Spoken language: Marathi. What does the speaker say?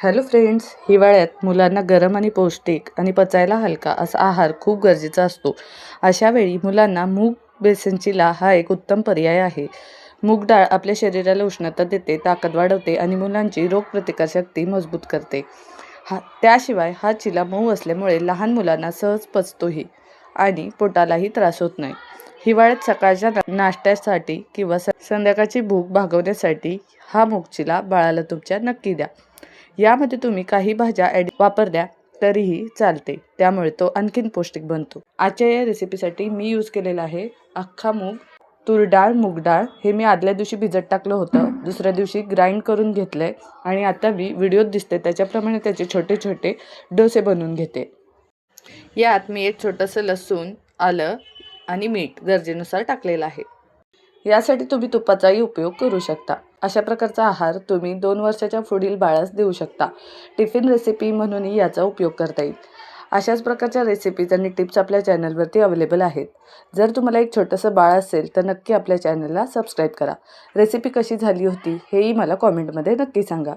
हॅलो फ्रेंड्स हिवाळ्यात मुलांना गरम आणि पौष्टिक आणि पचायला हलका असा आहार खूप गरजेचा असतो. अशा वेळी मुलांना मूग बेसन चिला हा एक उत्तम पर्याय आहे. मूग डाळ आपल्या शरीराला उष्णता देते ताकद वाढवते आणि मुलांची रोगप्रतिकारशक्ती मजबूत करते. हा त्याशिवाय हा चिला मऊ असल्यामुळे लहान मुलांना सहज पचतोही आणि पोटालाही त्रास होत नाही. हिवाळ्यात सकाळच्या नाश्त्यासाठी किंवा संध्याकाळची भूक भागवण्यासाठी हा मूग चिला बाळाला तुमच्या नक्की द्या. यामध्ये तुम्ही काही भाज्या ॲड वापरल्या तरीही चालते. त्यामुळे तो आणखीन पौष्टिक बनतो. आजच्या या रेसिपीसाठी मी यूज केलेला आहे अख्खा मूग तूर डाळ मूग डाळ. हे मी आदल्या दिवशी भिजत टाकलं होतं. दुसऱ्या दिवशी ग्राइंड करून घेतलं आहे आणि आता मी व्हिडिओत दिसते. त्याच्याप्रमाणे त्याचे छोटे छोटे डोसे बनवून घेते. यात मी एक छोटंसं लसूण आलं आणि मीठ गरजेनुसार टाकलेलं आहे. यासाठी तुम्ही तुपाचाही उपयोग करू शकता. अशा प्रकारचा आहार तुम्ही दोन वर्षाच्या पुढील बाळास देऊ शकता. टिफिन रेसिपी म्हणूनही याचा उपयोग करता येईल. अशाच प्रकारच्या रेसिपीज आणि टिप्स आपल्या चॅनलवरती अवेलेबल आहेत. जर तुम्हाला एक छोटंसं बाळ असेल तर नक्की आपल्या चॅनलला सबस्क्राईब करा. रेसिपी कशी झाली होती हेही मला कॉमेंटमध्ये नक्की सांगा.